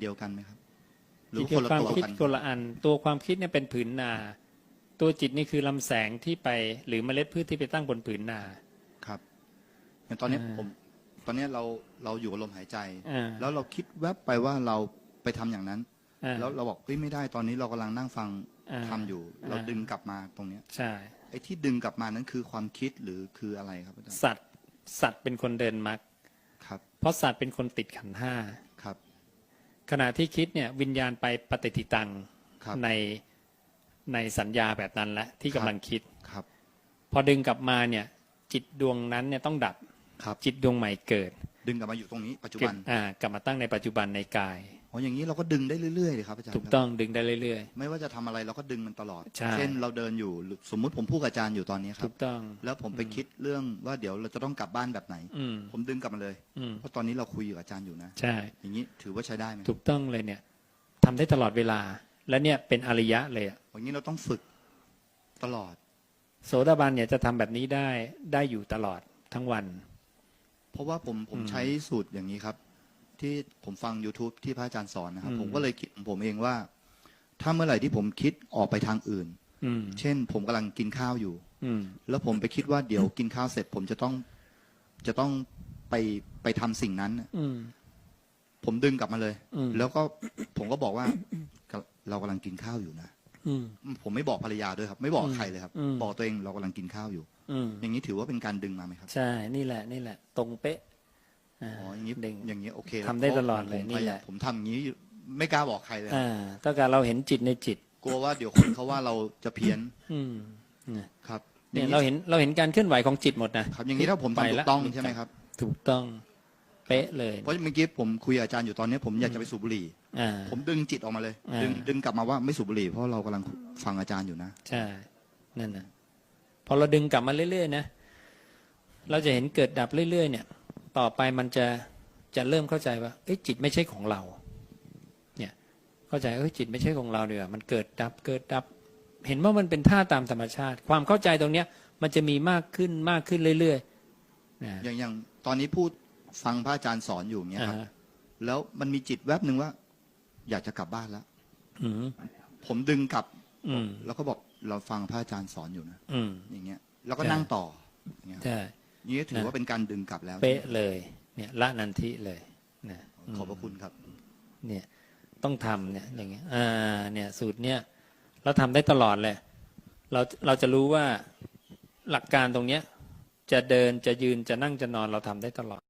เดียวกันไหมครับ หรืจิอตคนกับละความตัวคิดกันคนละอัน ตัวความคิดเนี่ยเป็นผืนนา ตัวจิตนี่คือลำแสงที่ไปหรือเมล็ดพืชที่ไปตั้งบนผืนนา ครับอย่างตอนเนี้ยอ่าผม ตอนเนี้ยเราเราอยู่กับลมหายใจ อ่า แล้วเราคิดแวบไปว่าเราไปทำอย่างนั้น อ่า แล้วเราบอกเฮ้ยไม่ได้ตอนนี้เรากำลังนั่งฟังอ่าทำอยู่ เราอ่า ดึงกลับมาตรงเนี้ยใช่ ไอ้ที่ดึงกลับมานั้นคือความคิดหรือคืออะไรครับอาจารย์สัตว์สัตว์เป็นคนเดินมรรคครับ เพราะสัตว์เป็นคนติดขันธ์ห้าครับ ขณะที่คิดเนี่ยวิญญาณไปปฏิทิตังครับในในสัญญาแบบนั้นแหละที่กำลังคิด ครับ พอดึงกลับมาเนี่ย จิตดวงนั้นเนี่ยต้องดับ ครับ จิตดวงใหม่เกิดดึงกลับมาอยู่ตรงนี้ปัจจุเกิบัดนอ่ากลับมาตั้งในปัจจุบันในกาย อ๋ออย่างนี้เราก็ดึงได้เรื่อยๆเลยครับอาจารย์ถูกครับต้องดึงได้เรื่อย ไม่ว่าจะทำอะไรเราก็ดึงมันตลอด ใช่ เช่นเราเดินอยู่หรือสมมุติผมพูดกับอาจารย์อยู่ตอนนี้ๆครัถูบ กต้อง แล้วผมไปคิดเรื่องว่าเดี๋ยวเราจะต้องกลับบ้านแบบไหน อืมผมดึงกลับมาเลย อืมเพราะตอนนี้เราคุยอยู่กับอาจารย์อยู่นะ ใช่ อย่างนี้ถือว่าใช้ได้ไหมถูกต้องเลยเนี่ยทำได้ตลอดเวลา และเนี่ยเป็นอริยะเลยอะอย่างนี้เราต้องฝึกตลอด โสดาบันเนี่ยจะทำแบบนี้ได้ได้อยู่ตลอดทั้งวัน เพราะว่าผมผมอืมใช้สูตรอย่างนี้ครับ ที่ผมฟัง YouTube ที่พระอาจารย์สอนนะครับ อืม ผมก็เลยคิดของผมเองว่า ถ้าเมื่อไหร่ที่ผมคิดออกไปทางอื่น อืมเช่น ผมกำลังกินข้าวอยู่ อืม แล้วผมไปคิดว่าเดี๋ยวกินข้าวเสร็จ ผมจะต้องจะต้องไปไปทำสิ่งนั้นน่ะอืม ผมดึงกลับมาเลย อืม แล้วก็ผมก็บอกว่า เรากำลังกินข้าวอยู่นะ อืม ผมไม่บอกภรรยาด้วยครับ ไม่บอกอืมใครเลยครับ อืม บอกตัวเองเรากำลังกินข้าวอยู่ อืม อย่างนี้ถือว่าเป็นการดึงมาไหมครับ ใช่ นี่แหละ นี่แหละ ตรงเป๊ะ อ่าอ๋ออย่างนี้ดึงอย่างนี้โอเคทำได้ตลอดพเลยผมนี่แหละผมทำอย่างนี้อยู่ไม่กล้าบอกใครเลยอ่าต้องการเราเห็นจิตในจิต กลัวว่าเดี๋ยวคนเขาว่าเราจะเพี้ยน อืมเนี่ยครับเนี่ยอย่างเราเห็นเราเห็นการเคลื่อนไหวของจิตหมดนะครับ อย่างนี้ถ้าผมทำไปถูละกต้องใช่ไหมครับ ถูกต้องเป๊ะเลย เพราะเมื่อกี้ผมคุยกับอาจารย์อยู่ตอนนี้ผมอยากจะไปสูบบุหรี่อ่าผมดึงจิตออกมาเลยอ่าดึงดึงกลับมาว่าไม่สูบบุหรี่เพราะเรากำลังฟังอาจารย์อยู่นะใช่นั่นนะพอเราดึงกลับมาเรื่อยๆนะเราจะเห็นเกิดดับเรื่อยๆเนี่ย ต่อไปมันจะจะเริ่มเข้าใจว่าเอ้ยจิตไม่ใช่ของเรา เนี่ยเข้าใจเอ้ยจิตไม่ใช่ของเราเดียวามันเกิดดับเกิดดับ เห็นว่ามันเป็นท่าตามธรรมชาติ ความเข้าใจตรงเนี้ย มันจะมีมากขึ้นมากขึ้นเรื่อยๆนะอย่างอย่างตอนนี้พูดฟังพระอาจารย์สอนอยู่อย่างเงี้ยอ่าครับฮะแล้วมันมีจิตแวบหนึ่งว่า อยากจะกลับบ้านแล้วอืมผมดึงกลับอืมแล้วก็บอกเราฟังพระอาจารย์สอนอยู่นะอืมอย่างเงี้ย แล้วก็ใช่นั่งต่ออย่างเงี้ยใช่ นี่ถือนะว่าเป็นการดึงกลับแล้วเป๊ะเลย เนี่ยละนันทิเลยนะขอบพระคุณครับ เนี่ยต้องทำเนี่ยอย่างเงี้ยอ่าเนี่ยสูตรเนี่ยเราทำได้ตลอดเลย เราเราจะรู้ว่าหลักการตรงเนี้ยจะเดินจะยืนจะนั่งจะนอนเราทำได้ตลอด